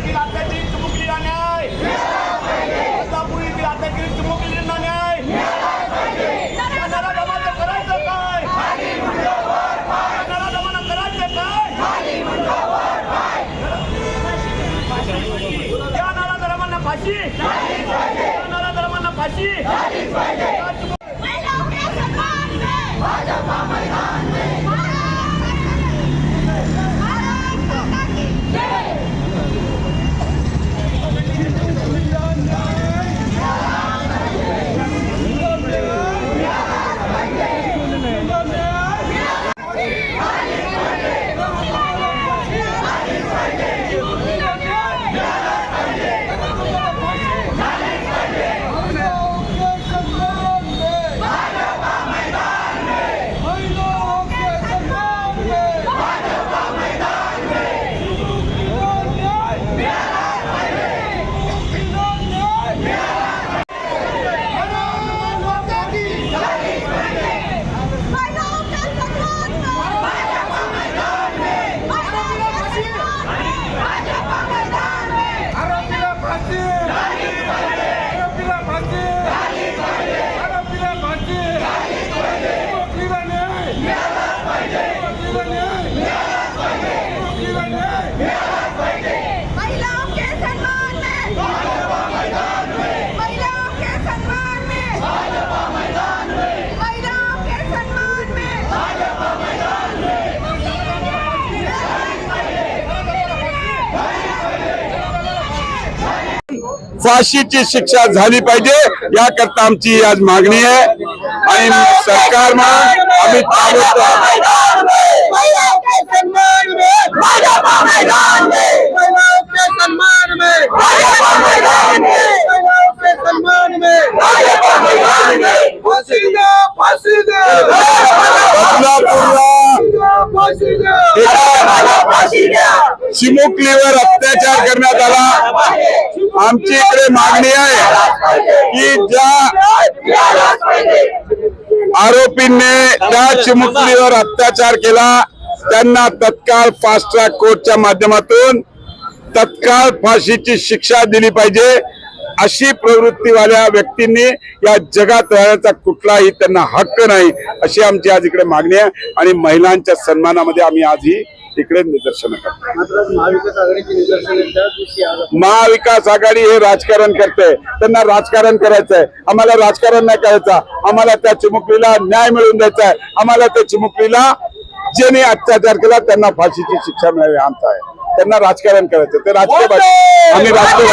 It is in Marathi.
बदलापूर येथील अत्याचारी चिमुकलीला न्याय. बदलापूर येथील अत्याचारी चिमुकलीला न्याय. या नराधमाचं करायचं काय? या नराधमानं करायचं काय? नारा नराधमांना फाशी. या नराधमांना फाशी. फाशीची शिक्षा झाली पाहिजे याकरता आमची आज मागणी आहे. आणि सरकार आम्ही ताबडतोब महिलाओं के सम्मान में भाजपा मैदान में। महिलाओं के सम्मान में भाजपा मैदान में। महिलाओं के सम्मान में भाजपा मैदान में। फांसी दो फांसी दो बदलापूरला फांसी दो एका फांसी दो चिमुकलीवर अत्याचार करण्यात आला. आमची इकडे मागणी आहे की ज्या आरोपींनी त्या चिमुकलीवर अत्याचार केला त्यांना तत्काळ फास्ट ट्रॅक कोर्टच्या माध्यमातून तत्काळ फाशीची शिक्षा दिली पाहिजे. अशी प्रवृत्तीवाल्या व्यक्तींनी या जगात राहण्याचा कुठलाही त्यांना हक्क नाही अशी आमची आज इकडे मागणी आहे. आणि महिलांच्या सन्मानामध्ये आम्ही आज ही इकडे निदर्शनं करतो मात्र महाविकास आघाडी हे राजकारण करते. त्यांना राजकारण करायचंय. आम्हाला राजकारण नाही करायचं. आम्हाला त्या चिमुकलीला न्याय मिळवून द्यायचा आहे आम्हाला त्या चिमुकलीला ज्यांनी अत्याचार केला त्यांना फाशीची शिक्षा मिळावी आमचा आहे. त्यांना राजकारण करायचं ते राजकीय भाषा- आम्ही राजकीय.